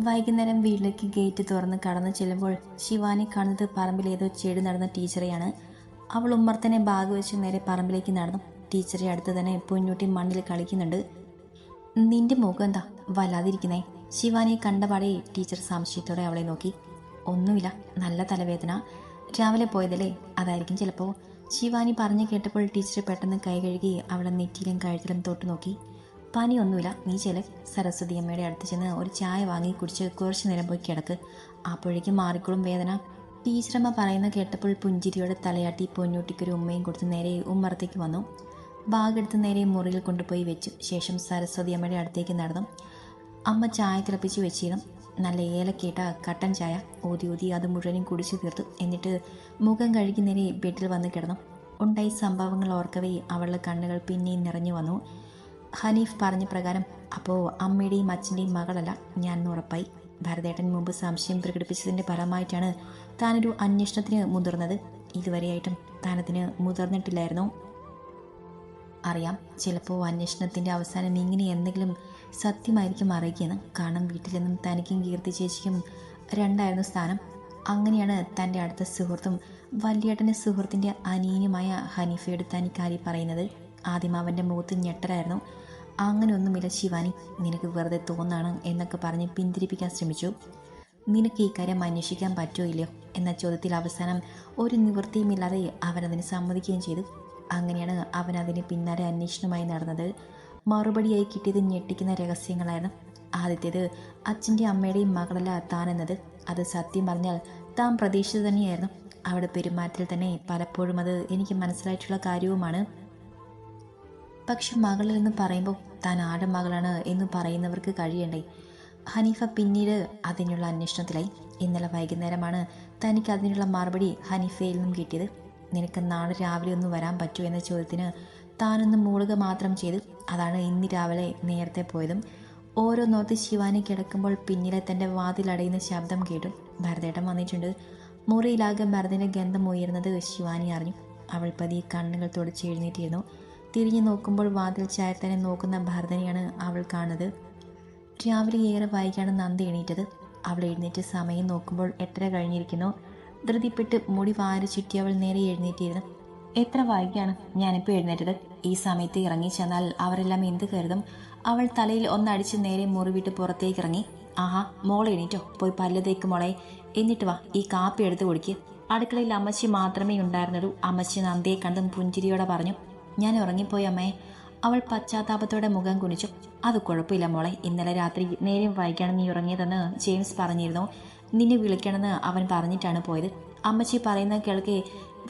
വൈകുന്നേരം വീട്ടിലേക്ക് ഗേറ്റ് തുറന്ന് കടന്നു ചെല്ലുമ്പോൾ ശിവാനി കാണുന്നത് പറമ്പിൽ ഏതോ ചെടി നടന്ന ടീച്ചറെയാണ്. അവൾ ഉമ്മർത്തനെ ബാഗ് വെച്ച് നേരെ പറമ്പിലേക്ക് നടന്നു. ടീച്ചറെ അടുത്ത് തന്നെ പൊന്നൂട്ടി മണ്ണിൽ കളിക്കുന്നുണ്ട്. നിന്റെ മുഖം എന്താ? വല്ലാതിരിക്കുന്നേ. ശിവാനിയെ കണ്ടപാടെ ടീച്ചർ സംശയത്തോടെ അവളെ നോക്കി. ഒന്നുമില്ല നല്ല തലവേദന. രാവിലെ പോയതല്ലേ? അതായിരിക്കും ചിലപ്പോൾ ശിവാനി പറഞ്ഞു കേട്ടപ്പോൾ ടീച്ചർ പെട്ടെന്ന് കൈ കഴുകി അവളെ നെറ്റിയിലും കഴുത്തിലും തൊട്ട് നോക്കി പനിയൊന്നുമില്ല. നീ ചില സരസ്വതി അമ്മയുടെ അടുത്ത് ചെന്ന് ഒരു ചായ വാങ്ങി കുടിച്ച് കുറച്ച് നേരം പോയി കിടക്ക്. അപ്പോഴേക്കും മാറിക്കോളും വേദന. ടീച്ചറമ്മ പറയുന്ന കേട്ടപ്പോൾ പുഞ്ചിരിയോടെ തലയാട്ടി പൊന്നൂട്ടിക്കൊരു ഉമ്മയും കൊടുത്ത് നേരെ ഉമ്മറത്തേക്ക് വന്നു. ബാഗെടുത്ത് നേരെ മുറിയിൽ കൊണ്ടുപോയി വെച്ചു. ശേഷം സരസ്വതി അമ്മയുടെ അടുത്തേക്ക് നടന്നു. അമ്മ ചായ തിളപ്പിച്ച് വെച്ചിരുന്നു. നല്ല ഏലക്കേട്ട കട്ടൻ ചായ. ഊതി ഊതി അത് മുഴുവനും കുടിച്ചു തീർത്തു. എന്നിട്ട് മുഖം കഴുകി നേരെ ബെഡിൽ വന്ന് കിടന്നു. ഉണ്ടായ സംഭവങ്ങൾ ഓർക്കവേ അവളുടെ കണ്ണുകൾ പിന്നെയും നിറഞ്ഞു വന്നു. ഹനീഫ് പറഞ്ഞ പ്രകാരം അപ്പോൾ അമ്മയുടെയും അച്ഛന്റെയും മകളല്ല ഞാൻ ഉറപ്പായി. ഭരതേട്ടൻ മുമ്പ് സംശയം പ്രകടിപ്പിച്ചതിന്റെ ഫലമായിട്ടാണ് താനൊരു അന്വേഷണത്തിന് മുതിർന്നത്. ഇതുവരെയായിട്ടും താനതിന് മുതിർന്നിട്ടില്ലായിരുന്നു. അറിയാം ചിലപ്പോൾ അന്വേഷണത്തിന്റെ അവസാനം ഇങ്ങനെ എന്തെങ്കിലും സത്യമായിരിക്കും അറിയിക്കുന്നത് കാരണം വീട്ടിൽ നിന്നും തനിക്കും കീർത്തി ചേച്ചിക്കും രണ്ടായിരുന്നു സ്ഥാനം. അങ്ങനെയാണ് തന്റെ അടുത്ത സുഹൃത്തും വല്യേട്ടന്റെ സുഹൃത്തിന്റെ അനീനുമായ ഹനീഫയോട് തനിക്കാരി പറയുന്നത്. ആദ്യം അവന്റെ മുഖത്ത് ഞെട്ടലായിരുന്നു. അങ്ങനെയൊന്നുമില്ല ശിവാനി നിനക്ക് വെറുതെ തോന്നാണ് എന്നൊക്കെ പറഞ്ഞ് പിന്തിരിപ്പിക്കാൻ ശ്രമിച്ചു. നിനക്ക് ഈ കാര്യം അന്വേഷിക്കാൻ പറ്റുമോ ഇല്ലയോ? എന്ന ചോദ്യത്തിൽ അവസാനം ഒരു നിവൃത്തിയുമില്ലാതെ അവനതിന് സമ്മതിക്കുകയും ചെയ്തു. അങ്ങനെയാണ് അവൻ അതിന് പിന്നാലെ അന്വേഷണമായി നടന്നത്. മറുപടിയായി കിട്ടിയത് ഞെട്ടിക്കുന്ന രഹസ്യങ്ങളായിരുന്നു. ആദ്യത്തേത് അച്ഛന്റെ അമ്മയുടെയും മകളല്ല താനെന്നത് അത് സത്യം പറഞ്ഞാൽ താൻ പ്രതീക്ഷിച്ചത് തന്നെയായിരുന്നു. അവിടെ പെരുമാറ്റത്തിൽ തന്നെ പലപ്പോഴും അത് എനിക്ക് മനസ്സിലായിട്ടുള്ള കാര്യവുമാണ്. പക്ഷെ മകളെന്ന് പറയുമ്പോൾ താൻ ആടെ മകളാണ് എന്ന് പറയുന്നവർക്ക് കഴിയണ്ടേ ഹനീഫ പിന്നീട് അതിനുള്ള അന്വേഷണത്തിലായി. ഇന്നലെ വൈകുന്നേരമാണ് തനിക്ക് അതിനുള്ള മറുപടി ഹനീഫയിൽ നിന്നും കിട്ടിയത്. നിനക്ക് നാളെ രാവിലെ ഒന്ന് വരാൻ പറ്റൂ എന്ന ചോദ്യത്തിന് താനൊന്ന് മൂളുക മാത്രം ചെയ്തു. അതാണ് ഇന്ന് രാവിലെ നേരത്തെ പോയതും. ഓരോ നോർത്ത് ശിവാനി കിടക്കുമ്പോൾ പിന്നിലെ തന്റെ വാതിലടയുന്ന ശബ്ദം കേട്ടു. ഭരതേട്ടൻ വന്നിട്ടുണ്ട്. മുറിയിലാകെ ഭരതന്റെ ഗന്ധം ഉയർന്നത് ശിവാനി അറിഞ്ഞു. അവൾ പതിയെ കണ്ണുകൾ തുടച്ച് എഴുന്നേറ്റിരുന്നു. തിരിഞ്ഞു നോക്കുമ്പോൾ വാതിൽ ചായത്തനെ നോക്കുന്ന ഭരതനെയാണ് അവൾ കാണുന്നത്. രാവിലെ ഏറെ വൈകിയാണ് നന്ദി എണീറ്റത്. അവൾ എഴുന്നേറ്റ് സമയം നോക്കുമ്പോൾ എത്ര കഴിഞ്ഞിരിക്കുന്നു. ധൃതിപ്പെട്ട് മുടി വാരി ചുറ്റി അവൾ നേരെ എഴുന്നേറ്റിരുന്നു. എത്ര വൈകിയാണ് ഞാനിപ്പോൾ എഴുന്നേറ്റത്? ഈ സമയത്ത് ഇറങ്ങി ചെന്നാൽ അവരെല്ലാം എന്ത് കരുതും? അവൾ തലയിൽ ഒന്നടിച്ച് നേരെ മുറിവിട്ട് പുറത്തേക്ക് ഇറങ്ങി. ആഹാ മോളെ എണീറ്റോ? പോയി പല്ല് തേക്ക് മോളെ. എന്നിട്ട് വാ ഈ കാപ്പി എടുത്ത് കുടിക്ക്. അടുക്കളയിൽ അമ്മച്ചി മാത്രമേ ഉണ്ടായിരുന്നുള്ളൂ. അമ്മച്ചി നന്ദിയെ കണ്ടും പുഞ്ചിരിയോടെ പറഞ്ഞു. ഞാൻ ഉറങ്ങിപ്പോയി അമ്മേ. അവൾ പശ്ചാത്താപത്തോടെ മുഖം കുനിച്ചു. അത് കുഴപ്പമില്ല മോളെ. ഇന്നലെ രാത്രി നേരം വായിക്കണം നീ ഉറങ്ങിയതെന്ന് ജെയിംസ് പറഞ്ഞിരുന്നു. നിന്നെ വിളിക്കണമെന്ന് അവൻ പറഞ്ഞിട്ടാണ് പോയത്. അമ്മച്ചി പറയുന്ന കേൾക്കെ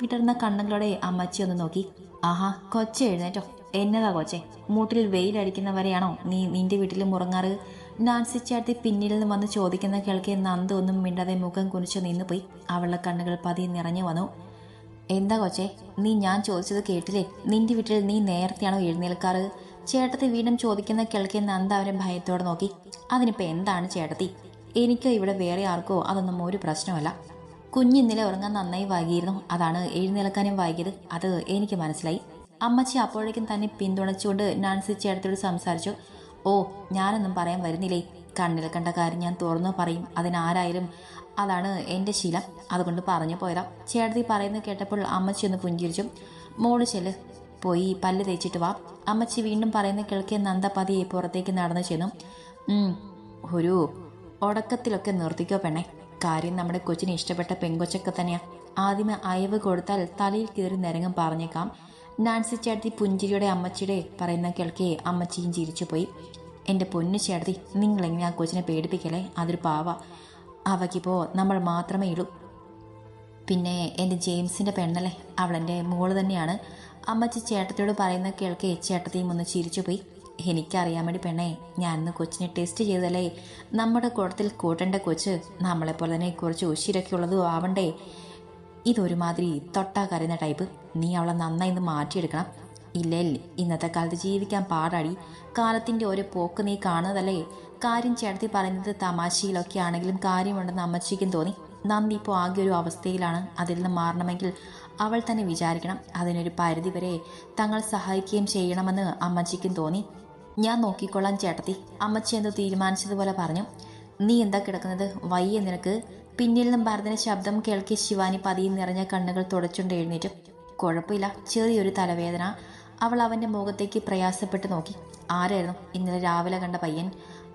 വിടർന്ന കണ്ണുകളോടെ അമ്മച്ചി ഒന്ന് നോക്കി. ആഹാ കൊച്ച എഴുന്നേറ്റോ. എന്നതാ കൊച്ചെ? മൂട്ടിൽ വെയിലടിക്കുന്നവരെയാണോ നീ നിന്റെ വീട്ടിൽ മുറങ്ങാറ് നാൻസി ചേർത്തി പിന്നിൽ നിന്ന് വന്ന് ചോദിക്കുന്ന കേൾക്കെ നന്ദൊന്നും മിണ്ടാതെ മുഖം കുനിച്ചു നിന്നുപോയി. അവളുടെ കണ്ണുകൾ പതി നിറഞ്ഞു വന്നു. എന്താ കൊച്ചേ? നീ ഞാൻ ചോദിച്ചത് കേട്ടില്ലേ? നിന്റെ വീട്ടിൽ നീ നേരത്തെയാണോ എഴുന്നേൽക്കാറ്? ചേട്ടത്തി വീണ്ടും ചോദിക്കുന്ന കിളക്കെ നന്ദ അവരെ ഭയത്തോടെ നോക്കി. അതിനിപ്പോൾ എന്താണ് ചേട്ടത്തി? എനിക്കോ ഇവിടെ വേറെ ആർക്കോ അതൊന്നും ഒരു പ്രശ്നമല്ല. കുഞ്ഞിന്നലെ ഉറങ്ങാൻ നന്നായി വൈകിയിരുന്നു. അതാണ് എഴുന്നേൽക്കാനും വൈകിയത്. അത് എനിക്ക് മനസ്സിലായി. അമ്മച്ചി അപ്പോഴേക്കും തന്നെ പിന്തുണച്ചുകൊണ്ട് നാൻസി ചേട്ടത്തിയോട് സംസാരിച്ചു. ഓ ഞാനൊന്നും പറയാൻ വരുന്നില്ലേ? കണ്ണിൽ കണ്ട കാര്യം ഞാൻ തുറന്നു പറയും. അതിനാരായാലും അതാണ് എന്റെ ശീലം. അതുകൊണ്ട് പറഞ്ഞു പോയതാ. ചേട്ടത്തി പറയുന്നത് കേട്ടപ്പോൾ അമ്മച്ചി ഒന്ന് പുഞ്ചിരിച്ചു. മോൾ ചെല്ല്. പോയി പല്ല് തേച്ചിട്ട് വാ. അമ്മച്ചി വീണ്ടും പറയുന്ന കിഴക്കേ നന്ദ പതിയെ പുറത്തേക്ക് നടന്നു ചെന്നു. "ഉം, ഒരു ഉടക്കത്തിലൊക്കെ നിർത്തിക്കോ പെണ്ണെ. കാര്യം നമ്മുടെ കൊച്ചിന് ഇഷ്ടപ്പെട്ട പെങ്കൊച്ചൊക്കെ തന്നെയാ. ആദ്യമേ അയവ് കൊടുത്താൽ തലയിൽ കയറി നിരങ്ങും പറഞ്ഞേക്കാം. നാൻസി ചേട്ടത്തി പുഞ്ചിരിയുടെ അമ്മച്ചിയുടെ പറയുന്ന കേൾക്കെ അമ്മച്ചിയും ചിരിച്ചുപോയി. എന്റെ പൊന്നു ചേട്ടത്തി നിങ്ങളെങ്ങനെ ആ കൊച്ചിനെ പേടിപ്പിക്കലേ അതൊരു പാവ. അവയ്ക്കിപ്പോൾ നമ്മൾ മാത്രമേ ഇടൂ പിന്നെ എന്റെ ജെയിംസിന്റെ പെണ്ണല്ലേ? അവളെന്റെ മോൾ തന്നെയാണ്. അമ്മച്ചി ചേട്ടത്തിയോട് പറയുന്ന കേൾക്കെ ചേട്ടത്തിയും ഒന്ന് ചിരിച്ചുപോയി. എനിക്കറിയാൻ വേണ്ടി പെണ്ണേ ഇന്ന് കൊച്ചിനെ ടെസ്റ്റ് ചെയ്തല്ലേ നമ്മുടെ കൂട്ടത്തിൽ കൂട്ടേണ്ട കൊച്ച് നമ്മളെപ്പോലെ തന്നെ കുറച്ച് ഉശിരൊക്കെ ഉള്ളതും ആവണ്ടേ? ഇതൊരുമാതിരി തൊട്ടാ കരയുന്ന ടൈപ്പ് നീ അവളെ നന്നായി ഇന്ന് മാറ്റിയെടുക്കണം. ഇല്ലേ ഇന്നത്തെ കാലത്ത് ജീവിക്കാൻ പാടാടി. കാലത്തിന്റെ ഓരോ പോക്ക് നീ കാണുന്നതല്ലേ? കാര്യം ചേർത്തി പറയുന്നത് തമാശയിലൊക്കെ ആണെങ്കിലും കാര്യമുണ്ടെന്ന് അമ്മച്ചിക്കും തോന്നി. നന്ദി ഇപ്പോൾ ആകെ ഒരു അവസ്ഥയിലാണ്. അതിൽ നിന്ന് മാറണമെങ്കിൽ അവൾ തന്നെ വിചാരിക്കണം. അതിനൊരു പരിധി വരെ തങ്ങൾ സഹായിക്കുകയും ചെയ്യണമെന്ന് അമ്മച്ചിക്കും തോന്നി. ഞാൻ നോക്കിക്കൊള്ളാൻ ചേട്ടത്തി. അമ്മച്ചി എന്തോ തീരുമാനിച്ചതുപോലെ പറഞ്ഞു. നീ എന്താ കിടക്കുന്നത്? വയ്യ നിനക്ക്. പിന്നിൽ നിന്നും ഭരതന ശബ്ദം കേൾക്കി ശിവാനി പതിയെ നിറഞ്ഞ കണ്ണുകൾ തുടച്ചുകൊണ്ട് എഴുന്നേറ്റും. കുഴപ്പമില്ല. ചെറിയൊരു തലവേദന. അവൾ അവന്റെ മുഖത്തേക്ക് പ്രയാസപ്പെട്ട് നോക്കി. ആരായിരുന്നു? ഇന്നലെ രാവിലെ കണ്ട പയ്യൻ?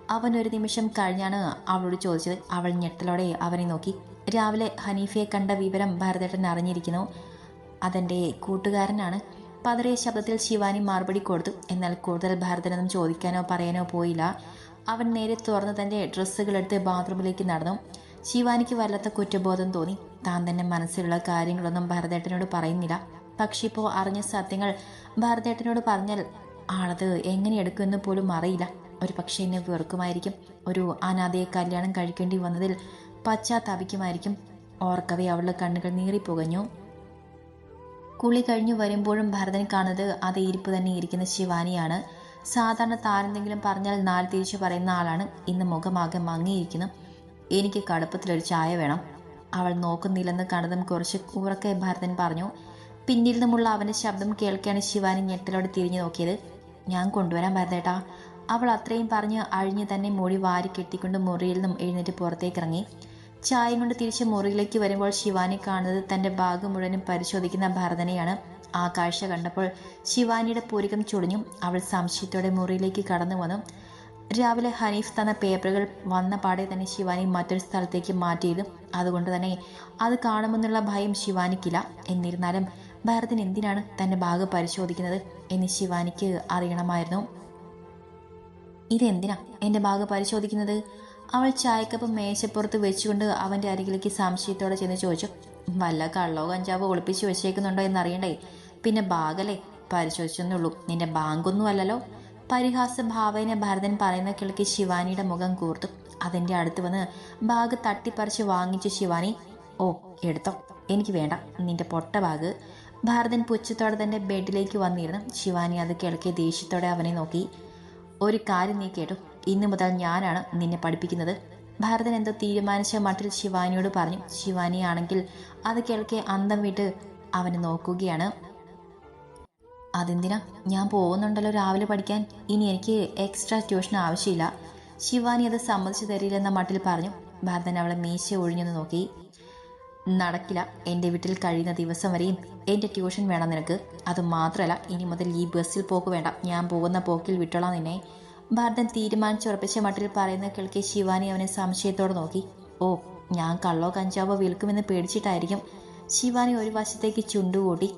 അവൻ ഒരു നിമിഷം കഴിഞ്ഞാണ് അവളോട് ചോദിച്ചത്. അവൾ ഞെട്ടലോടെ അവനെ നോക്കി. രാവിലെ ഹനീഫയെ കണ്ട വിവരം ഭരതേട്ടൻ അറിഞ്ഞിരിക്കുന്നു. അതെന്റെ കൂട്ടുകാരനാണ്. പതറിയ ശബ്ദത്തിൽ ശിവാനി മറുപടി കൊടുത്തു. എന്നാൽ കൂടുതൽ ഭരതനൊന്നും ചോദിക്കാനോ പറയാനോ പോയില്ല. അവൻ നേരെ തുറന്ന് തന്റെ ഡ്രസ്സുകളെടുത്ത് ബാത്റൂമിലേക്ക് നടന്നു. ശിവാനിക്ക് വല്ലാത്ത കുറ്റബോധം തോന്നി. താൻ തന്നെ മനസ്സിലുള്ള കാര്യങ്ങളൊന്നും ഭരതേട്ടനോട് പറയുന്നില്ല. പക്ഷെ ഇപ്പോൾ അറിഞ്ഞ സത്യങ്ങൾ ഭരതേട്ടനോട് പറഞ്ഞാൽ ആളത് എങ്ങനെ എടുക്കുമെന്ന് പോലും അറിയില്ല. ഒരു പക്ഷേ എന്നെ വെറുക്കുമായിരിക്കും. ഒരു അനാഥയെ കല്യാണം കഴിക്കേണ്ടി വന്നതിൽ പശ്ചാത്താപിക്കുമായിരിക്കും. ഓർക്കവേ അവളുടെ കണ്ണുകൾ നീറിപ്പുകഞ്ഞു കുളി കഴിഞ്ഞു വരുമ്പോഴും ഭരതൻ കാണുന്നത് അതേ ഇരിപ്പ് തന്നെ ഇരിക്കുന്ന ശിവാനിയാണ്. സാധാരണ താരെന്തെങ്കിലും പറഞ്ഞാൽ നാല് തിരിച്ചു പറയുന്ന ആളാണ്. ഇന്ന് മുഖമാകെ മങ്ങിയിരിക്കുന്നു. എനിക്ക് കടുപ്പത്തിലൊരു ചായ വേണം. അവൾ നോക്കുന്നില്ലെന്ന് കണ്ടതും കുറച്ച് ഉറക്കെ ഭരതൻ പറഞ്ഞു. പിന്നിൽ നിന്നുമുള്ള അവന്റെ ശബ്ദം കേൾക്കാണ് ശിവാനി ഞെട്ടലോടെ തിരിഞ്ഞു നോക്കിയത്. ഞാൻ കൊണ്ടുവരാൻ പറഞ്ഞേട്ടാ അവൾ അത്രയും പറഞ്ഞ് അഴിഞ്ഞു തന്നെ മുടി വാരി കെട്ടിക്കൊണ്ട് മുറിയിൽ നിന്നും എഴുന്നേറ്റ് പുറത്തേക്ക് ഇറങ്ങി ചായ കൊണ്ട് തിരിച്ച് മുറിയിലേക്ക് വരുമ്പോൾ ശിവാനി കാണുന്നത് തന്റെ ബാഗ് മുഴുവനും പരിശോധിക്കുന്ന ഭരതനെയാണ്. ആ കാഴ്ച കണ്ടപ്പോൾ ശിവാനിയുടെ പൂരികം ചുളിഞ്ഞു അവൾ സംശയത്തോടെ മുറിയിലേക്ക് കടന്നു വന്നു. രാവിലെ ഹനീഫ് തന്ന പേപ്പറുകൾ വന്ന പാടെ തന്നെ ശിവാനി മറ്റൊരു സ്ഥലത്തേക്ക് മാറ്റിയിരുന്നു. അതുകൊണ്ട് തന്നെ അത് കാണുമെന്നുള്ള ഭയം ശിവാനിക്കില്ല. എന്നിരുന്നാലും ഭരതൻ എന്തിനാണ് തന്റെ ബാഗ് പരിശോധിക്കുന്നത് എന്ന് ശിവാനിക്ക് അറിയണമായിരുന്നു. ഇതെന്തിനാ എന്റെ ബാഗ് പരിശോധിക്കുന്നത്? അവൾ ചായക്കപ്പ് മേശപ്പുറത്ത് വെച്ചുകൊണ്ട് അവന്റെ അരികിലേക്ക് സംശയത്തോടെ ചെന്ന് ചോദിച്ചു വല്ല കള്ളോ കഞ്ചാവോ ഒളിപ്പിച്ച് വെച്ചേക്കുന്നുണ്ടോ എന്നറിയണ്ടേ? പിന്നെ ബാഗല്ലേ? പരിശോധിച്ചെന്നുള്ളൂ. നിന്റെ ബാങ്കൊന്നും അല്ലല്ലോ? പരിഹാസ ഭാവേനെ ഭരതൻ പറയുന്ന കിളക്ക് ശിവാനിയുടെ മുഖം കൂർത്തു. അതിന്റെ അടുത്ത് വന്ന് ബാഗ് തട്ടിപ്പറിച്ച് വാങ്ങിച്ചു ശിവാനി. ഓ എടുത്തോ. എനിക്ക് വേണ്ട. നിന്റെ പൊട്ട ബാഗ്. ഭാരതൻ പുച്ഛത്തോടെ തന്റെ ബെഡിലേക്ക് വന്നിരുന്നു. ശിവാനി അത് കിളക്കിയ ദേഷ്യത്തോടെ അവനെ നോക്കി. ഒരു കാര്യം നീ കേട്ടു. ഇന്നു മുതൽ ഞാനാണ് നിന്നെ പഠിപ്പിക്കുന്നത്. ഭാരതൻ എന്തോ തീരുമാനിച്ച മട്ടിൽ ശിവാനിയോട് പറഞ്ഞു. ശിവാനി ആണെങ്കിൽ അത് കേൾക്കെ അന്തം വിട്ട് അവനെ നോക്കുകയാണ്. അതെന്തിനാ? ഞാൻ പോകുന്നുണ്ടല്ലോ രാവിലെ പഠിക്കാൻ. ഇനി എനിക്ക് എക്സ്ട്രാ ട്യൂഷൻ ആവശ്യമില്ല. ശിവാനി അത് സമ്മതിച്ചു തരില്ലെന്ന മട്ടിൽ പറഞ്ഞു. ഭാരതൻ അവളെ മീശ ഒഴിഞ്ഞെന്ന് നോക്കി. നടക്കില്ല. എന്റെ വീട്ടിൽ കഴിയുന്ന ദിവസം വരെയും എന്റെ ട്യൂഷൻ വേണം നിനക്ക്. അത് മാത്രമല്ല ഇനി മുതൽ ഈ ബസ്സിൽ പോക്ക് വേണ്ട. ഞാൻ പോകുന്ന പോക്കിൽ വിട്ടോളാം നിന്നെ. ഭാരതൻ തീരുമാനിച്ചുറപ്പിച്ച മട്ടിൽ പറയുന്ന കേൾക്കെ ശിവാനി അവനെ സംശയത്തോടെ നോക്കി. ഓ ഞാൻ കള്ളോ കഞ്ചാവോ വിൽക്കുമെന്ന് പേടിച്ചിട്ടായിരിക്കും ശിവാനി ഒരു വശത്തേക്ക് ചുണ്ടുകൂട്ടി.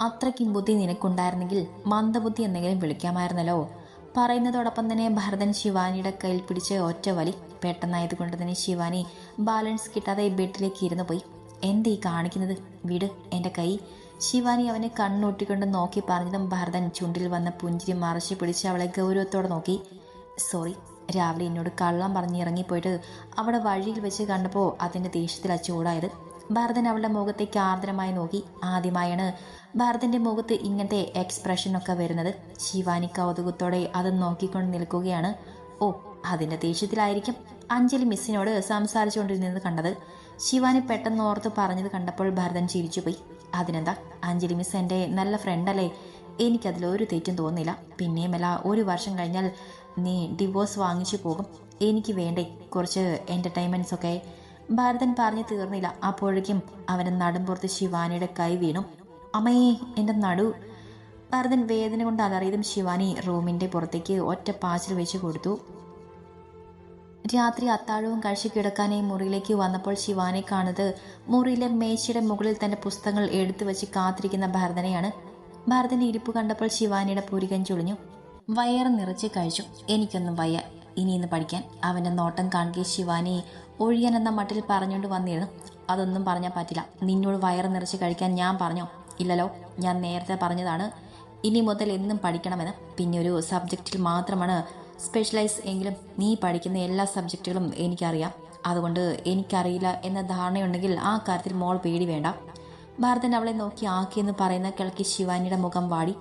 അത്രയ്ക്കും ബുദ്ധി നിനക്കുണ്ടായിരുന്നെങ്കിൽ മന്ദബുദ്ധി എന്തെങ്കിലും വിളിക്കാമായിരുന്നല്ലോ. പറയുന്നതോടൊപ്പം തന്നെ ഭരതൻ ശിവാനിയുടെ കയ്യിൽ പിടിച്ച ഒറ്റ വലി പെട്ടെന്നായതുകൊണ്ട് തന്നെ ശിവാനി ബാലൻസ് കിട്ടാതെ ബെഡിലേക്ക് ഇരുന്നു പോയി. എന്തീ കാണിക്കുന്നത്? വിട് എന്റെ കൈ. ശിവാനി അവനെ കണ്ണൂട്ടിക്കൊണ്ട് നോക്കി പറഞ്ഞതും ഭരതൻ ചുണ്ടിൽ വന്ന പുഞ്ചിരി മറച്ചു പിടിച്ച് അവളെ ഗൗരവത്തോടെ നോക്കി. സോറി രാവിലെ എന്നോട് കള്ളം പറഞ്ഞ് ഇറങ്ങിപ്പോയിട്ട് അവിടെ വഴിയിൽ വെച്ച് കണ്ടപ്പോൾ അതിന്റെ ദേഷ്യത്തിലാ ചൂടായത്. ഭരതൻ അവളുടെ മുഖത്തേക്ക് ആർദ്രമായി നോക്കി. ആദ്യമായാണ് ഭരതന്റെ മുഖത്ത് ഇങ്ങനത്തെ എക്സ്പ്രഷനൊക്കെ വരുന്നത്. ശിവാനി കൗതുകത്തോടെ അത് നോക്കിക്കൊണ്ട് നിൽക്കുകയാണ്. ഓ അതിന്റെ ദേഷ്യത്തിലായിരിക്കും. അഞ്ജലി മിസ്സിനോട് സംസാരിച്ചുകൊണ്ടിരുന്നത് കണ്ടത്. ശിവാനി പെട്ടെന്ന് ഓർത്ത് പറഞ്ഞത് കണ്ടപ്പോൾ ഭരതൻ ചിരിച്ചുപോയി. അതിനെന്താ? അഞ്ജലി മിസ് എന്റെ നല്ല ഫ്രണ്ടല്ലേ എനിക്കതിലൊരു തെറ്റും തോന്നില്ല പിന്നെയുമല്ല ഒരു വർഷം കഴിഞ്ഞാൽ നീ ഡിവോഴ്സ് വാങ്ങിച്ചു പോകും. എനിക്ക് വേണ്ടേ? കുറച്ച് എന്റർടൈൻമെന്റ്സ് ഒക്കെ. ഭരതൻ പറഞ്ഞു തീർന്നില്ല. അപ്പോഴേക്കും അവന്റെ നടുമ്പുറത്ത് ശിവാനിയുടെ കൈ വീണു. അമ്മയെ എന്റെ നടു. ഭരതൻ വേദന കൊണ്ട് അലറിയതും ശിവാനി റൂമിന്റെ പുറത്തേക്ക് ഒറ്റ പാച്ചിൽ വെച്ച് കൊടുത്തു. രാത്രി അത്താഴവും കഴിച്ച് കിടക്കാനായി മുറിയിലേക്ക് വന്നപ്പോൾ ശിവാനെ കാണുന്നത് മുറിയിലെ മേശയുടെ മുകളിൽ തന്റെ പുസ്തകങ്ങൾ എടുത്തു വെച്ച് കാത്തിരിക്കുന്ന ഭരതനെയാണ്. ഭരതന്റെ ഇരിപ്പ് കണ്ടപ്പോൾ ശിവാനിയുടെ പൂരികൻ ചുളിഞ്ഞു വയറ് നിറച്ച് കഴിച്ചു. എനിക്കൊന്നും വയ്യ. ഇനി ഇന്ന് പഠിക്കാൻ. അവന്റെ നോട്ടം കാണുകയും ശിവാനി ഒഴിയാൻ എന്ന മട്ടിൽ പറഞ്ഞുകൊണ്ട് വന്നിരുന്നു. അതൊന്നും പറഞ്ഞാൽ പറ്റില്ല. നിന്നോട് വയറ് നിറച്ച് കഴിക്കാൻ ഞാൻ പറഞ്ഞോ? ഇല്ലല്ലോ. ഞാൻ നേരത്തെ പറഞ്ഞതാണ്. ഇനി മുതൽ എന്നും പഠിക്കണമെന്ന്. പിന്നെ ഒരു സബ്ജക്റ്റിൽ മാത്രമാണ് സ്പെഷ്യലൈസ് എങ്കിലും നീ പഠിക്കുന്ന എല്ലാ സബ്ജക്റ്റുകളും എനിക്കറിയാം. അതുകൊണ്ട് എനിക്കറിയില്ല എന്ന ധാരണയുണ്ടെങ്കിൽ ആ കാര്യത്തിൽ മോൾ പേടി വേണ്ട. ഭാരതൻ അവളെ നോക്കി ആക്കിയെന്ന് പറയുന്ന കിളക്കി ശിവാനിയുടെ മുഖം വാടി.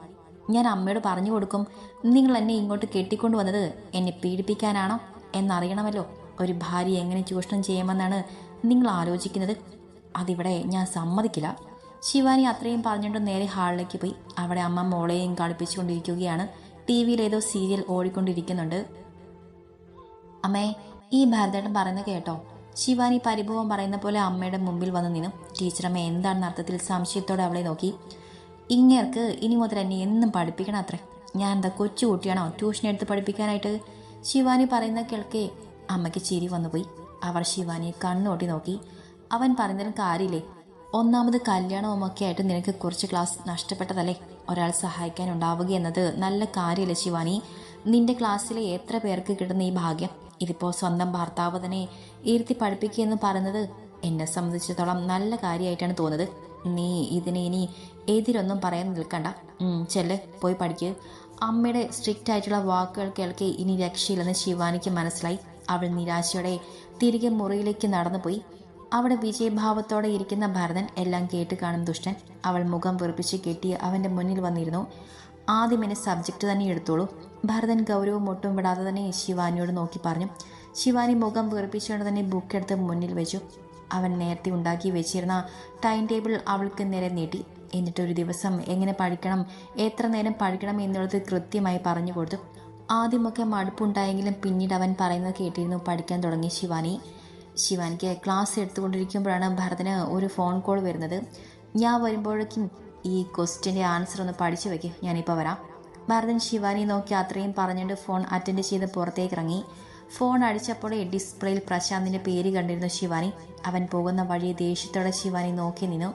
ഞാൻ അമ്മയോട് പറഞ്ഞു കൊടുക്കും നിങ്ങൾ എന്നെ ഇങ്ങോട്ട് കെട്ടിക്കൊണ്ടു വന്നത് എന്നെ പീഡിപ്പിക്കാനാണോ? എന്നറിയണമല്ലോ. ഒരു ഭാര്യ എങ്ങനെ ചൂഷണം ചെയ്യുമെന്നാണ് നിങ്ങൾ ആലോചിക്കുന്നത്? അതിവിടെ ഞാൻ സമ്മതിക്കില്ല. ശിവാനി അത്രയും പറഞ്ഞുകൊണ്ട് നേരെ ഹാളിലേക്ക് പോയി. അവിടെ അമ്മ മോളെയും കളിപ്പിച്ചുകൊണ്ടിരിക്കുകയാണ്. ടി വിയിൽ ഏതോ സീരിയൽ ഓടിക്കൊണ്ടിരിക്കുന്നുണ്ട്. അമ്മേ ഈ ഭരതേട്ടൻ പറയുന്നത് കേട്ടോ. ശിവാനി പരിഭവം പറയുന്ന പോലെ അമ്മയുടെ മുമ്പിൽ വന്ന് നിന്നു. ടീച്ചറമ്മ എന്താണെന്ന അർത്ഥത്തിൽ സംശയത്തോടെ അവളെ നോക്കി. ഇങ്ങേർക്ക് ഇനി മുതൽ എന്നെ എന്നും പഠിപ്പിക്കണം അത്രേ. ഞാൻ എന്താ കൊച്ചു കുട്ടിയാണോ? ട്യൂഷൻ എടുത്ത് പഠിപ്പിക്കാനായിട്ട്? ശിവാനി പറയുന്ന കേൾക്കേ. അമ്മയ്ക്ക് ചിരി വന്നുപോയി. അവർ ശിവാനിയെ കണ്ണോട്ടി നോക്കി. അവൻ പറയുന്നതിന് കാര്യമില്ലേ? ഒന്നാമത് കല്യാണവും ഒക്കെ ആയിട്ട് നിനക്ക് കുറച്ച് ക്ലാസ് നഷ്ടപ്പെട്ടതല്ലേ? ഒരാൾ സഹായിക്കാൻ ഉണ്ടാവുക എന്നത് നല്ല കാര്യമല്ല ശിവാനി? നിന്റെ ക്ലാസ്സിലെ എത്ര പേർക്ക് കിട്ടുന്ന ഈ ഭാഗ്യം? ഇതിപ്പോൾ സ്വന്തം ഭർത്താവ് തന്നെ ഇരുത്തി പഠിപ്പിക്കുക എന്ന് പറയുന്നത് എന്നെ സംബന്ധിച്ചിടത്തോളം നല്ല കാര്യമായിട്ടാണ് തോന്നുന്നത്. നീ ഇതിനെ ഇനി എതിരൊന്നും പറയാൻ നിൽക്കണ്ട. ചെല്ല് പോയി പഠിക്കുക അമ്മയുടെ സ്ട്രിക്റ്റ് ആയിട്ടുള്ള വാക്കുകൾ കേൾക്കെ ഇനി രക്ഷയില്ലെന്ന് ശിവാനിക്ക് മനസ്സിലായി. അവൾ നിരാശയോടെ തിരികെ മുറിയിലേക്ക് നടന്നുപോയി. അവിടെ വിജയഭാവത്തോടെ ഇരിക്കുന്ന ഭരതൻ എല്ലാം കേട്ട് കാണും ദുഷ്ടൻ. അവൾ മുഖം വെറുപ്പിച്ച് കെട്ടി അവന്റെ മുന്നിൽ വന്നിരുന്നു. ആദ്യം എന്നെ സബ്ജക്റ്റ് തന്നെ എടുത്തോളൂ. ഭരതൻ ഗൗരവം ഒട്ടും വിടാതെ തന്നെ ശിവാനിയോട് നോക്കി പറഞ്ഞു. ശിവാനി മുഖം വെറുപ്പിച്ചുകൊണ്ട് തന്നെ ബുക്ക് എടുത്ത് മുന്നിൽ വെച്ചു. അവൻ നേരത്തെ ഉണ്ടാക്കി വെച്ചിരുന്ന ടൈം ടേബിൾ അവൾക്ക് നേരെ നീട്ടി. എന്നിട്ട് ഒരു ദിവസം എങ്ങനെ പഠിക്കണം? എത്ര നേരം പഠിക്കണം? എന്നുള്ളത് കൃത്യമായി പറഞ്ഞു കൊടുത്തു. ആദ്യമൊക്കെ മടുപ്പുണ്ടായെങ്കിലും പിന്നീട് അവൻ പറയുന്നത് കേട്ടിരുന്നു പഠിക്കാൻ തുടങ്ങി ശിവാനി. ശിവാനിക്ക് ക്ലാസ് എടുത്തുകൊണ്ടിരിക്കുമ്പോഴാണ് ഭരതന് ഒരു ഫോൺ കോൾ വരുന്നത്. ഞാൻ വരുമ്പോഴേക്കും ഈ ക്വസ്റ്റ്യന്റെ ആൻസർ ഒന്ന് പഠിച്ചു വയ്ക്കും ഞാനിപ്പോൾ വരാം. ഭരതൻ ശിവാനി നോക്കി അത്രയും പറഞ്ഞുകൊണ്ട് ഫോൺ അറ്റൻഡ് ചെയ്ത് പുറത്തേക്ക് ഇറങ്ങി ഫോൺ അടിച്ചപ്പോഴേ ഡിസ്പ്ലേയിൽ പ്രശാന്തിന്റെ പേര് കണ്ടിരുന്നു ശിവാനി. അവൻ പോകുന്ന വഴി ദേഷ്യത്തോടെ ശിവാനി നോക്കി നിന്നു.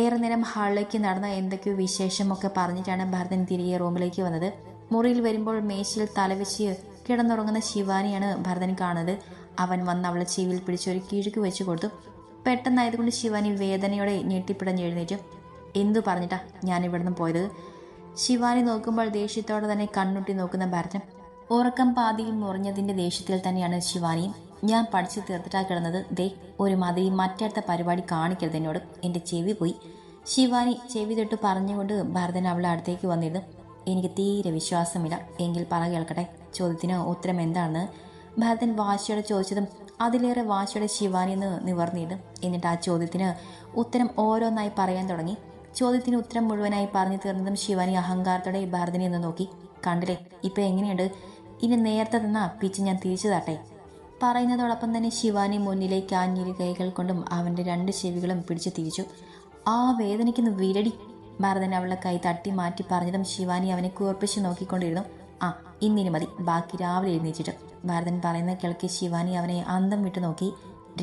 ഏറെ നേരം ഹാളിലേക്ക് നടന്ന എന്തൊക്കെയോ വിശേഷമൊക്കെ പറഞ്ഞിട്ടാണ് ഭരതൻ തിരികെ റൂമിലേക്ക് വന്നത്. മുറിയിൽ വരുമ്പോൾ മേശയിൽ തലവെച്ച് കിടന്നുറങ്ങുന്ന ശിവാനിയാണ് ഭരതൻ കാണുന്നത്. അവൻ വന്ന് അവളെ ചെവിയിൽ പിടിച്ച് ഒരു കിഴുക്ക് വെച്ച് കൊടുത്തു. പെട്ടെന്നായതുകൊണ്ട് ശിവാനി വേദനയോടെ ഞെട്ടിപ്പിടഞ്ഞ് എഴുന്നേറ്റു എന്തു പറഞ്ഞിട്ടാ ഞാൻ ഇവിടുന്ന് പോയത്? ശിവാനി നോക്കുമ്പോൾ ദേഷ്യത്തോടെ തന്നെ കണ്ണുട്ടി നോക്കുന്ന ഭരതൻ. ഉറക്കം പാതിയിൽ മുറിഞ്ഞതിന്റെ ദേഷ്യത്തിൽ തന്നെയാണ് ശിവാനിയും ഞാൻ പഠിച്ചു തീർത്തിട്ടാ കിടന്നത്. ദേ ഒരു മാതിരി മറ്റടുത്ത പരിപാടി കാണിക്കരുത് എന്നോട്. എന്റെ ചെവി പോയി. ശിവാനി ചെവി തൊട്ട് പറഞ്ഞുകൊണ്ട് ഭരതൻ അവളെ അടുത്തേക്ക് വന്നിരുന്നു. എനിക്ക് തീരെ വിശ്വാസമില്ല. എങ്കിൽ പറ കേൾക്കട്ടെ. ചോദ്യത്തിന് ഉത്തരം എന്താണെന്ന് ഭരതൻ വാശിയോടെ ചോദിച്ചതും അതിലേറെ വാശിയുടെ ശിവാനി എന്ന് നിവർന്നിടും എന്നിട്ട് ആ ചോദ്യത്തിന് ഉത്തരം ഓരോന്നായി പറയാൻ തുടങ്ങി. ചോദ്യത്തിന് ഉത്തരം മുഴുവനായി പറഞ്ഞു തീർന്നതും ശിവാനി അഹങ്കാരത്തോടെ ഭരതനെ ഒന്ന് നോക്കി. കണ്ടില്ലേ ഇപ്പൊ എങ്ങനെയുണ്ട്? ഇനി നേരത്തെ തന്ന പിച്ച് ഞാൻ തിരിച്ചു തട്ടെ പറയുന്നതോടൊപ്പം തന്നെ ശിവാനി മുന്നിലേക്ക് ആഞ്ഞിരി കൈകൾ കൊണ്ടും അവന്റെ രണ്ട് ചെവികളും പിടിച്ചു തിരിച്ചു. ആ വേദനയ്ക്കൊന്ന് വിരടി. ഭരതൻ അവളുടെ കൈ തട്ടി മാറ്റി പറഞ്ഞതും ശിവാനി അവനെ കൂർപ്പിച്ച് നോക്കിക്കൊണ്ടിരുന്നു. ആ ഇന്നിനി മതി. ബാക്കി രാവിലെ എഴുന്നേറ്റിട്ട്. ഭരതൻ പറയുന്ന കേൾക്കി ശിവാനി അവനെ അന്തം വിട്ടു നോക്കി.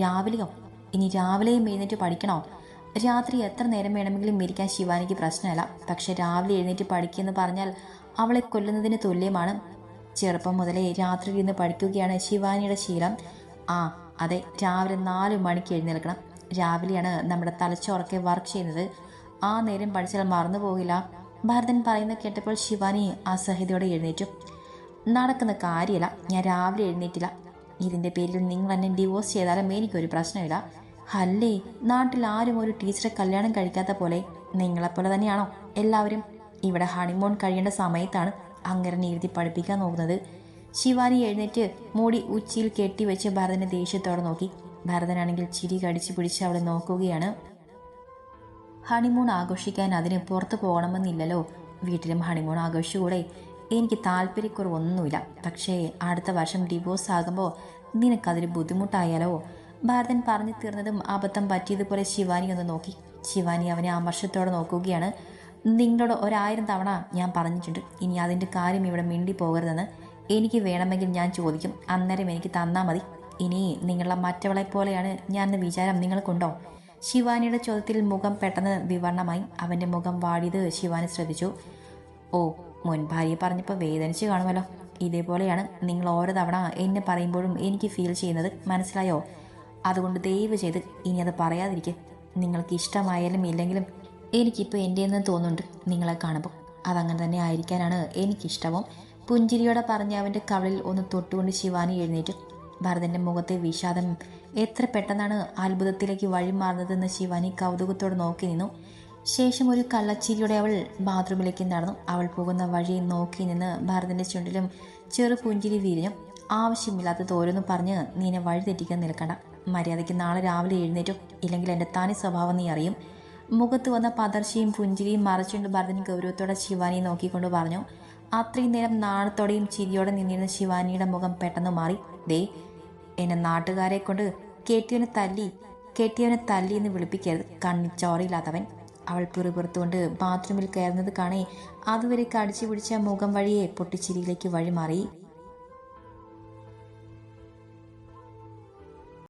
രാവിലെയോ? ഇനി രാവിലെയും എഴുന്നേറ്റ് പഠിക്കണോ? രാത്രി എത്ര നേരം വേണമെങ്കിലും ഇരിക്കാൻ ശിവാനിക്ക് പ്രശ്നമല്ല. പക്ഷെ രാവിലെ എഴുന്നേറ്റ് പഠിക്കുമെന്ന് പറഞ്ഞാൽ അവളെ കൊല്ലുന്നതിന് തുല്യമാണ്. ചെറുപ്പം മുതലേ രാത്രി ഇരുന്ന് പഠിക്കുകയാണ് ശിവാനിയുടെ ശീലം. ആ അതെ രാവിലെ നാല് മണിക്ക് എഴുന്നേൽക്കണം. രാവിലെയാണ് നമ്മുടെ തലച്ചോറൊക്കെ വർക്ക് ചെയ്യുന്നത്. ആ നേരം പഠിച്ചാൽ മറന്നു പോകില്ല ഭരതൻ പറയുന്ന കേട്ടപ്പോൾ ശിവാനി അസഹ്യതയോടെ എഴുന്നേറ്റു. നടക്കുന്ന കാര്യമില്ല. ഞാൻ രാവിലെ എഴുന്നേറ്റില്ല. ഇതിന്റെ പേരിൽ നിങ്ങൾ എന്നെ ഡിവോഴ്സ് ചെയ്താലും എനിക്കൊരു പ്രശ്നമില്ല. അല്ലേ? നാട്ടിൽ ആരും ഒരു ടീച്ചറെ കല്യാണം കഴിക്കാത്ത പോലെ നിങ്ങളെപ്പോലെ തന്നെയാണോ? എല്ലാവരും ഇവിടെ ഹണിമൂൺ കഴിയേണ്ട സമയത്താണ് അങ്ങനെ എഴുതി പഠിപ്പിക്കാൻ നോക്കുന്നത്. ശിവാനി എഴുന്നേറ്റ് മൂടി ഉച്ചിയിൽ കെട്ടിവെച്ച് ഭരതനെ ദേഷ്യത്തോടെ നോക്കി. ഭരതനാണെങ്കിൽ ചിരി കടിച്ചു പിടിച്ച് അവളെ നോക്കുകയാണ്. ഹണിമൂൺ ആഘോഷിക്കാൻ അതിന് പുറത്തു പോകണമെന്നില്ലല്ലോ. വീട്ടിലും ഹണിമൂൺ ആഘോഷിച്ചുകൂടെ? എനിക്ക് താല്പര്യക്കുറവൊന്നുമില്ല. പക്ഷേ അടുത്ത വർഷം ഡിവോഴ്സ് ആകുമ്പോൾ നിനക്കതൊരു ബുദ്ധിമുട്ടായാലോ? ഭാരതൻ പറഞ്ഞു തീർന്നതും അബദ്ധം പറ്റിയതുപോലെ ശിവാനി ഒന്ന് നോക്കി. ശിവാനി അവനെ ആമർഷത്തോടെ നോക്കുകയാണ്. നിങ്ങളോട് ഒരായിരം തവണ ഞാൻ പറഞ്ഞിട്ടുണ്ട്. ഇനി അതിന്റെ കാര്യം ഇവിടെ മിണ്ടി പോകരുതെന്ന് എനിക്ക് വേണമെങ്കിൽ ഞാൻ ചോദിക്കും. അന്നേരം എനിക്ക് തന്നാൽ മതി. ഇനി നിങ്ങളെ മറ്റവളെ പോലെയാണ് ഞാൻ എന്ന വിചാരം നിങ്ങൾക്കുണ്ടോ? ശിവാനിയുടെ ചോദ്യത്തിൽ മുഖം പെട്ടെന്ന് വിവരണമായി. അവന്റെ മുഖം വാടിയത് ശിവാനി ശ്രദ്ധിച്ചു. ഓ മുൻ ഭാര്യ പറഞ്ഞപ്പോൾ വേദനിച്ച് കാണുമല്ലോ. ഇതേപോലെയാണ് നിങ്ങൾ ഓരോ തവണ എന്നെ പറയുമ്പോഴും എനിക്ക് ഫീൽ ചെയ്യുന്നത്. മനസ്സിലായോ? അതുകൊണ്ട് ദയവ് ചെയ്ത് ഇനി അത് പറയാതിരിക്കെ. നിങ്ങൾക്ക് ഇഷ്ടമായാലും ഇല്ലെങ്കിലും എനിക്കിപ്പോൾ എന്റെ എന്ന് തോന്നുന്നുണ്ട് നിങ്ങളെ കാണുമ്പോൾ. അതങ്ങനെ തന്നെ ആയിരിക്കാനാണ് എനിക്കിഷ്ടവും. പുഞ്ചിരിയോടെ പറഞ്ഞ അവന്റെ കവളിൽ ഒന്ന് തൊട്ടുകൊണ്ട് ശിവാനി എഴുന്നേറ്റു. ഭരതന്റെ മുഖത്തെ വിഷാദം എത്ര പെട്ടെന്നാണ് അത്ഭുതത്തിലേക്ക് വഴിമാറുന്നതെന്ന് ശിവാനി കൗതുകത്തോടെ നോക്കി നിന്നു. ശേഷം ഒരു കള്ളച്ചിരിയോടെ അവൾ ബാത്റൂമിലേക്ക് നടന്നു. അവൾ പോകുന്ന വഴി നോക്കി നിന്ന് ഭരതന്റെ ചുണ്ടിലും ചെറു പുഞ്ചിരി വീരിഞ്ഞു. ആവശ്യമില്ലാത്ത തോരൊന്നും പറഞ്ഞ് നീനെ വഴി തെറ്റിക്കാൻ നിൽക്കണ്ട. മര്യാദയ്ക്ക് നാളെ രാവിലെ എഴുന്നേറ്റും. ഇല്ലെങ്കിൽ എന്റെ താനി സ്വഭാവം നീ അറിയും. മുഖത്ത് വന്ന പതർച്ചയും പുഞ്ചിരിയും മറച്ചുകൊണ്ട് ഭരതൻ ഗൗരവത്തോടെ ശിവാനിയെ നോക്കിക്കൊണ്ട് പറഞ്ഞു അത്രയും നേരം നാണത്തോടെയും ചിരിയോടെ നിന്നിരുന്ന ശിവാനിയുടെ മുഖം പെട്ടെന്ന് മാറി. ദേ എന്നെ നാട്ടുകാരെ കൊണ്ട് കെട്ടിയവനെ തല്ലി കെട്ടിയവനെ തല്ലി എന്ന് വിളിപ്പിക്കരുത്. കണ്ണി ചോറയില്ലാത്തവൻ അവൾ പിറുപിറുത്തുകൊണ്ട് ബാത്റൂമിൽ കയറുന്നത് കാണേ അതുവരെ കടിച്ചു പിടിച്ച മുഖം വഴിയെ പൊട്ടിച്ചിരിയിലേക്ക് വഴിമാറി.